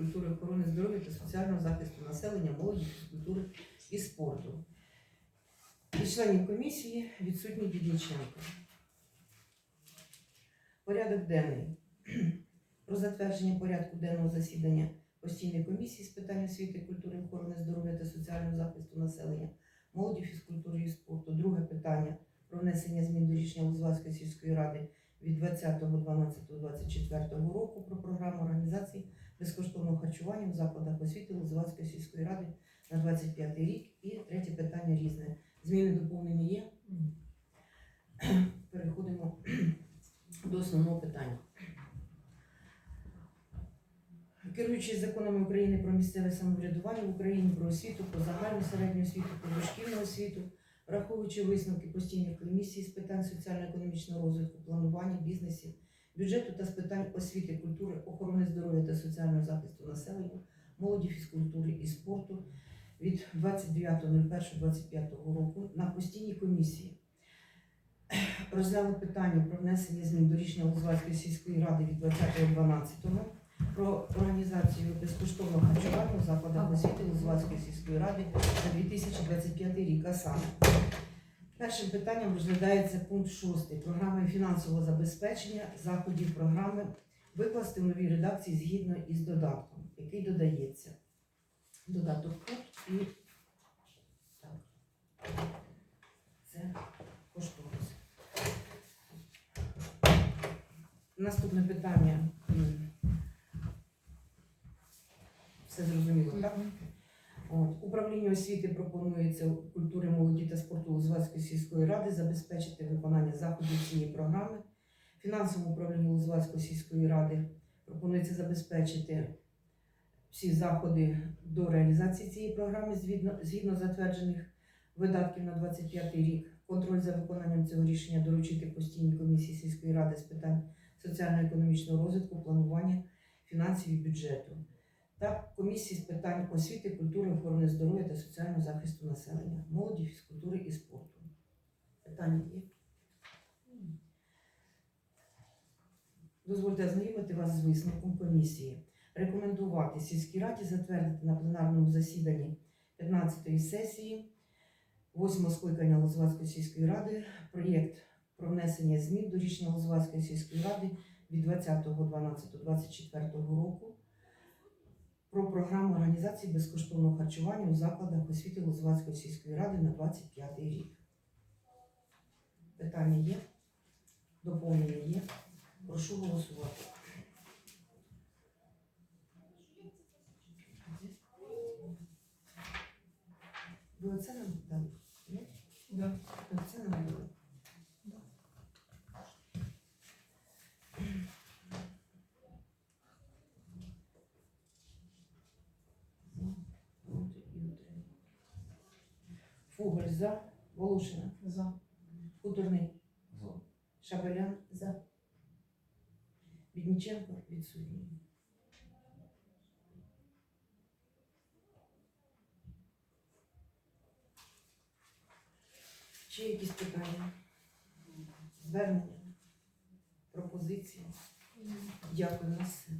культури, охорони здоров'я та соціального захисту населення, молоді, фізкультури і спорту. Із членів комісії відсутній Дідніченко. Порядок денний. Про затвердження порядку денного засідання постійної комісії з питань освіти, культури, охорони здоров'я та соціального захисту населення, молоді, фізкультури і спорту. Друге питання про внесення змін до рішення Лузвацької сільської ради від 20.12.24 року про програму організації безкоштовного харчування в закладах освіти Лузвацької сільської ради на 25 рік. І третє питання різне. Зміни доповнення є. Переходимо до основного питання. Керуючись законами України про місцеве самоврядування в Україні про освіту, про загальну середню освіту, про дошкільну освіту, враховуючи висновки постійних комісій з питань соціально-економічного розвитку, планування бізнесів, бюджету та з питань освіти, культури, охорони здоров'я та соціального захисту населення, молоді, фізкультури і спорту від 29.01.25 року на постійній комісії розглянули питання про внесення змін до рішення Лузвацької сільської ради від 20.12 про організацію безкоштовного харчування у закладах освіти Лузвацької сільської ради на 2025 рік. А саме першим питанням розглядається пункт 6 програми фінансового забезпечення заходів програми викласти в новій редакції згідно із додатком, який додається. Додаток тут і так. Це кошторис. Наступне питання. Все зрозуміло, так? От. Управлінню освіти пропонується культури, молоді та спорту Лузвацької сільської ради забезпечити виконання заходів цієї програми. Фінансовому управлінню Лузвацької сільської ради пропонується забезпечити всі заходи до реалізації цієї програми згідно, згідно затверджених видатків на 25 рік. Контроль за виконанням цього рішення доручити постійній комісії сільської ради з питань соціально-економічного розвитку, планування фінансів і бюджету та комісії з питань освіти, культури, охорони здоров'я та соціального захисту населення, молоді, фізкультури і спорту. Питання є? Дозвольте ознайомити вас з висновком комісії. Рекомендувати сільській раді затвердити на пленарному засіданні 15-ї сесії 8 скликання Лозвацької сільської ради проєкт про внесення змін до рішення Лозвацької сільської ради від 20.12.24 року про програму організації безкоштовного харчування у закладах освіти Лозвацької сільської ради на 25 рік. Питання є? Доповнення є? Прошу голосувати. Ви оце нам дали? Ні? Да. Оце нам дали? Фуголь за. Волошина. За. Худорний. За. Шабелян за. Бідніченко відсутній. Чи якісь питання? Звернення? Пропозиції? Дякую на все.